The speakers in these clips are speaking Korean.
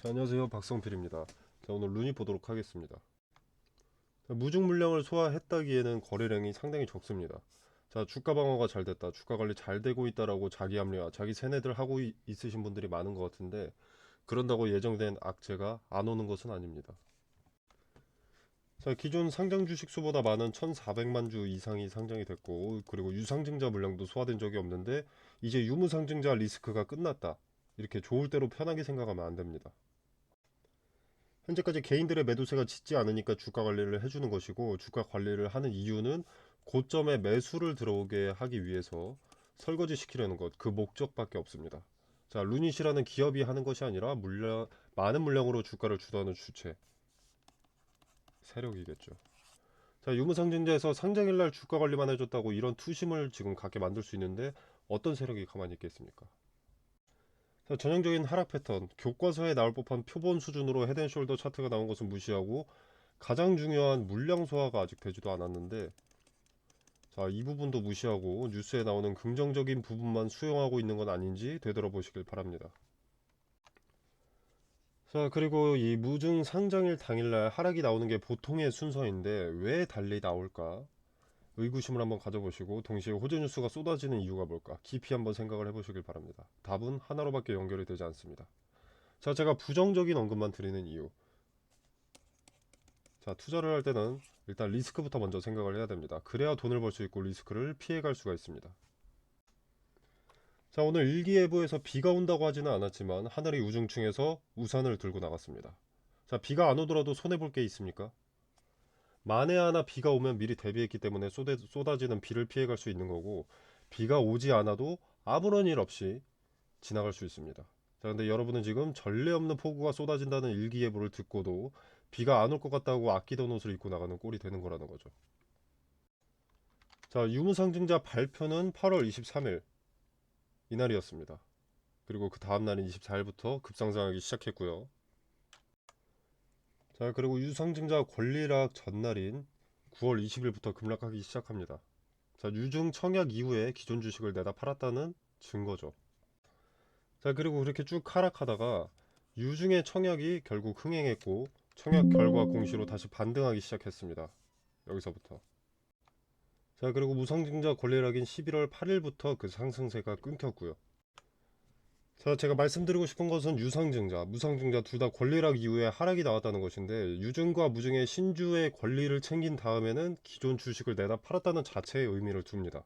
자, 안녕하세요. 박성필입니다. 자, 오늘 루니 보도록 하겠습니다. 자, 무중 물량을 소화했다기에는 거래량이 상당히 적습니다. 자 주가 방어가 잘 됐다. 주가 관리 잘 되고 있다라고 자기 합리화 자기 세뇌들 하고 이- 있으신 분들이 많은 것 같은데 그런다고 예정된 악재가 안 오는 것은 아닙니다. 자 기존 상장 주식 수보다 많은 1400만 주 이상이 상장이 됐고 그리고 유상증자 물량도 소화된 적이 없는데 이제 유무상증자 리스크가 끝났다 이렇게 좋을 대로 편하게 생각하면 안 됩니다 현재까지 개인들의 매도세가 짙지 않으니까 주가 관리를 해주는 것이고 주가 관리를 하는 이유는 고점에 매수를 들어오게 하기 위해서 설거지 시키려는 것 그 목적밖에 없습니다. 자 루닛이라는 기업이 하는 것이 아니라 물량 많은 물량으로 주가를 주도하는 주체 세력이겠죠. 자 유무상증자에서 상장일날 주가 관리만 해줬다고 이런 투심을 지금 갖게 만들 수 있는데 어떤 세력이 가만히 있겠습니까? 자, 전형적인 하락 패턴, 교과서에 나올 법한 표본 수준으로 헤드앤숄더 차트가 나온 것은 무시하고 가장 중요한 물량 소화가 아직 되지도 않았는데 자, 이 부분도 무시하고 뉴스에 나오는 긍정적인 부분만 수용하고 있는 건 아닌지 되돌아보시길 바랍니다. 자, 그리고 이 무증 상장일 당일날 하락이 나오는 게 보통의 순서인데 왜 달리 나올까? 의구심을 한번 가져보시고 동시에 호재 뉴스가 쏟아지는 이유가 뭘까 깊이 한번 생각을 해보시길 바랍니다. 답은 하나로밖에 연결이 되지 않습니다. 자, 제가 부정적인 언급만 드리는 이유. 자, 투자를 할 때는 일단 리스크부터 먼저 생각을 해야 됩니다. 그래야 돈을 벌 수 있고 리스크를 피해갈 수가 있습니다. 자, 오늘 일기예보에서 비가 온다고 하지는 않았지만 하늘이 우중충해서 우산을 들고 나갔습니다. 자, 비가 안 오더라도 손해볼 게 있습니까? 만에 하나 비가 오면 미리 대비했기 때문에 쏟아, 쏟아지는 비를 피해갈 수 있는 거고 비가 오지 않아도 아무런 일 없이 지나갈 수 있습니다. 자, 근데 여러분은 지금 전례 없는 폭우가 쏟아진다는 일기예보를 듣고도 비가 안 올 것 같다고 아끼던 옷을 입고 나가는 꼴이 되는 거라는 거죠. 자, 유무상증자 발표는 8월 23일 이날이었습니다. 그리고 그 다음 날인 24일부터 급상승하기 시작했고요. 자 그리고 유상증자 권리락 전날인 9월 20일부터 급락하기 시작합니다. 자 유증 청약 이후에 기존 주식을 내다 팔았다는 증거죠. 자 그리고 그렇게 쭉 하락하다가 유증의 청약이 결국 흥행했고 청약 결과 공시로 다시 반등하기 시작했습니다. 여기서부터. 자 그리고 무상증자 권리락인 11월 8일부터 그 상승세가 끊겼고요. 자, 제가 말씀드리고 싶은 것은 유상증자, 무상증자 둘 다 권리락 이후에 하락이 나왔다는 것인데 유증과 무증의 신주의 권리를 챙긴 다음에는 기존 주식을 내다 팔았다는 자체의 의미를 둡니다.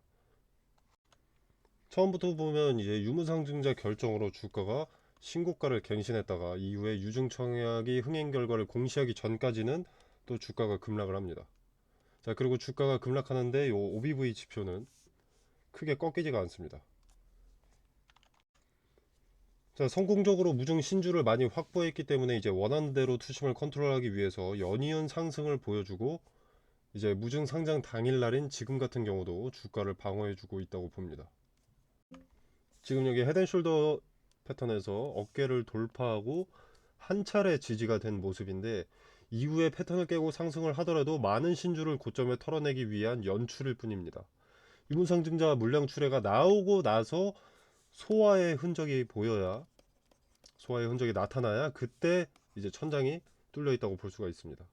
처음부터 보면 이제 유무상증자 결정으로 주가가 신고가를 갱신했다가 이후에 유증청약이 흥행 결과를 공시하기 전까지는 또 주가가 급락을 합니다. 자, 그리고 주가가 급락하는데 요 OBV 지표는 크게 꺾이지가 않습니다. 자, 성공적으로 무중 신주를 많이 확보했기 때문에 이제 원하는 대로 투심을 컨트롤하기 위해서 연이은 상승을 보여주고 이제 무증 상장 당일 날인 지금 같은 경우도 주가를 방어해주고 있다고 봅니다. 지금 여기 헤드앤숄더 패턴에서 어깨를 돌파하고 한 차례 지지가 된 모습인데 이후에 패턴을 깨고 상승을 하더라도 많은 신주를 고점에 털어내기 위한 연출일 뿐입니다. 유무상증자 물량 출회가 나오고 나서 소화의 흔적이 보여야 소화의 흔적이 나타나야 그때 이제 천장이 뚫려 있다고 볼 수가 있습니다.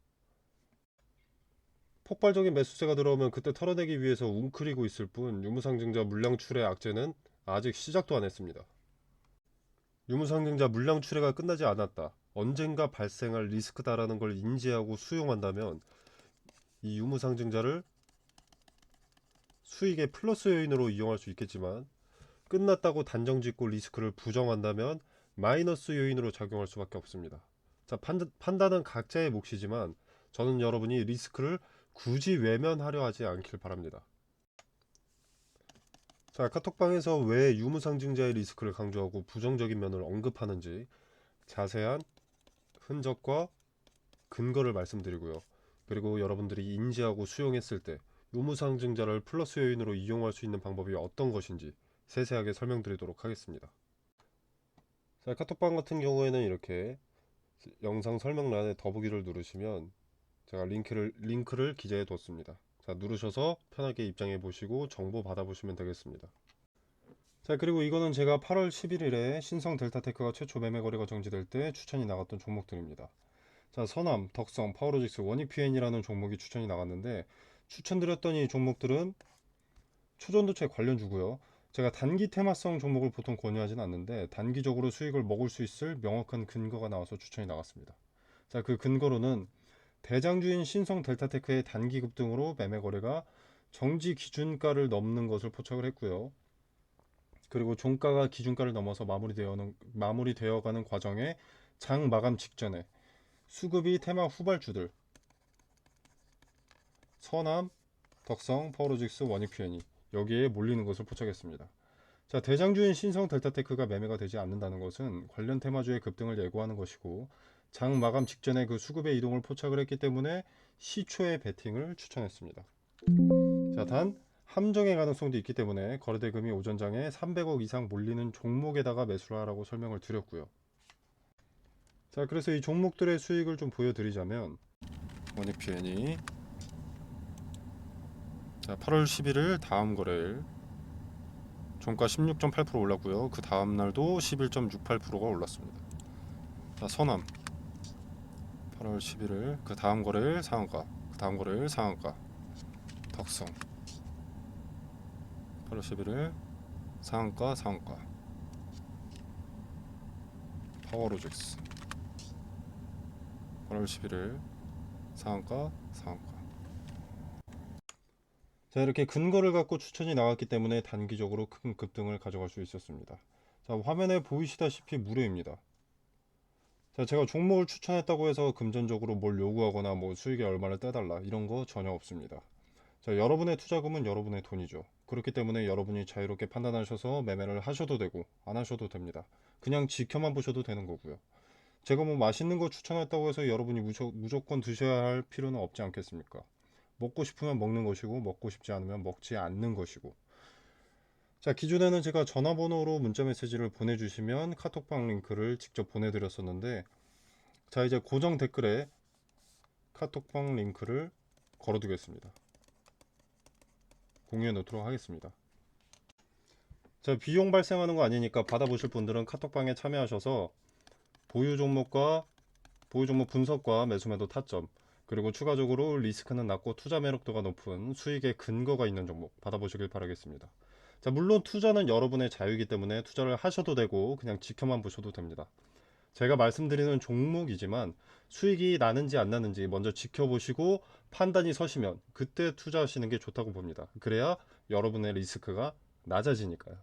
폭발적인 매수세가 들어오면 그때 털어내기 위해서 웅크리고 있을 뿐 유무상증자 물량 출회 악재는 아직 시작도 안 했습니다. 유무상증자 물량 출회가 끝나지 않았다. 언젠가 발생할 리스크다라는 걸 인지하고 수용한다면 이 유무상증자를 수익의 플러스 요인으로 이용할 수 있겠지만 끝났다고 단정 짓고 리스크를 부정한다면 마이너스 요인으로 작용할 수밖에 없습니다. 자, 판, 판단은 각자의 몫이지만 저는 여러분이 리스크를 굳이 외면하려 하지 않길 바랍니다. 자, 카톡방에서 왜 유무상증자의 리스크를 강조하고 부정적인 면을 언급하는지 자세한 흔적과 근거를 말씀드리고요. 그리고 여러분들이 인지하고 수용했을 때 유무상증자를 플러스 요인으로 이용할 수 있는 방법이 어떤 것인지 세세하게 설명드리도록 하겠습니다. 자, 카톡방 같은 경우에는 이렇게 영상 설명란에 더보기를 누르시면 제가 링크를 링크를 기재해 뒀습니다. 자, 누르셔서 편하게 입장해 보시고 정보 받아 보시면 되겠습니다. 자, 그리고 이거는 제가 8월 11일에 신성 델타테크가 최초 매매 거래가 정지될 때 추천이 나갔던 종목들입니다. 자, 선암, 덕성, 파워로직스, 원익PN이라는 종목이 추천이 나갔는데 추천드렸던 이 종목들은 초전도체 관련주고요. 제가 단기 테마성 종목을 보통 권유하진 않는데 단기적으로 수익을 먹을 수 있을 명확한 근거가 나와서 추천이 나갔습니다. 자, 그 근거로는 대장주인 신성 델타테크의 단기 급등으로 매매 거래가 정지 기준가를 넘는 것을 포착을 했고요. 그리고 종가가 기준가를 넘어서 마무리되어는 마무리되어가는 과정에 장 마감 직전에 수급이 테마 후발주들 서남, 덕성, 파워로직스, 원익PN이 여기에 몰리는 것을 포착했습니다. 자, 대장주인 신성 델타테크가 매매가 되지 않는다는 것은 관련 테마주의 급등을 예고하는 것이고 장 마감 직전에 그 수급의 이동을 포착을 했기 때문에 시초의 베팅을 추천했습니다. 자, 단 함정의 가능성도 있기 때문에 거래대금이 오전장에 300억 이상 몰리는 종목에다가 매수를 하라고 설명을 드렸고요. 자, 그래서 이 종목들의 수익을 좀 보여드리자면 원익PN이 자, 8월 11일 다음 거래일 종가 16.8% 올랐고요. 그 다음 날도 11.68%가 올랐습니다. 자, 선암 8월 11일 그 다음 거래일 상한가, 그 다음 거래일 상한가. 덕성 8월 11일 상한가 상한가. 파워로직스 8월 11일 상한가 상한가. 자 이렇게 근거를 갖고 추천이 나왔기 때문에 단기적으로 큰 급등을 가져갈 수 있었습니다. 자 화면에 보이시다시피 무료입니다. 자 제가 종목을 추천했다고 해서 금전적으로 뭘 요구하거나 뭐 수익에 얼마를 떼달라 이런 거 전혀 없습니다. 자 여러분의 투자금은 여러분의 돈이죠. 그렇기 때문에 여러분이 자유롭게 판단하셔서 매매를 하셔도 되고 안 하셔도 됩니다. 그냥 지켜만 보셔도 되는 거고요. 제가 뭐 맛있는 거 추천했다고 해서 여러분이 무조, 무조건 드셔야 할 필요는 없지 않겠습니까? 먹고 싶으면 먹는 것이고 먹고 싶지 않으면 먹지 않는 것이고. 자 기존에는 제가 전화번호로 문자 메시지를 보내주시면 카톡방 링크를 직접 보내드렸었는데 자 이제 고정 댓글에 카톡방 링크를 걸어두겠습니다. 공유해 놓도록 하겠습니다. 자 비용 발생하는 거 아니니까 받아보실 분들은 카톡방에 참여하셔서 보유 종목과 보유 종목 분석과 매수매도 타점 그리고 추가적으로 리스크는 낮고 투자 매력도가 높은 수익의 근거가 있는 종목 받아보시길 바라겠습니다. 자, 물론 투자는 여러분의 자유이기 때문에 투자를 하셔도 되고 그냥 지켜만 보셔도 됩니다. 제가 말씀드리는 종목이지만 수익이 나는지 안 나는지 먼저 지켜보시고 판단이 서시면 그때 투자하시는 게 좋다고 봅니다. 그래야 여러분의 리스크가 낮아지니까요.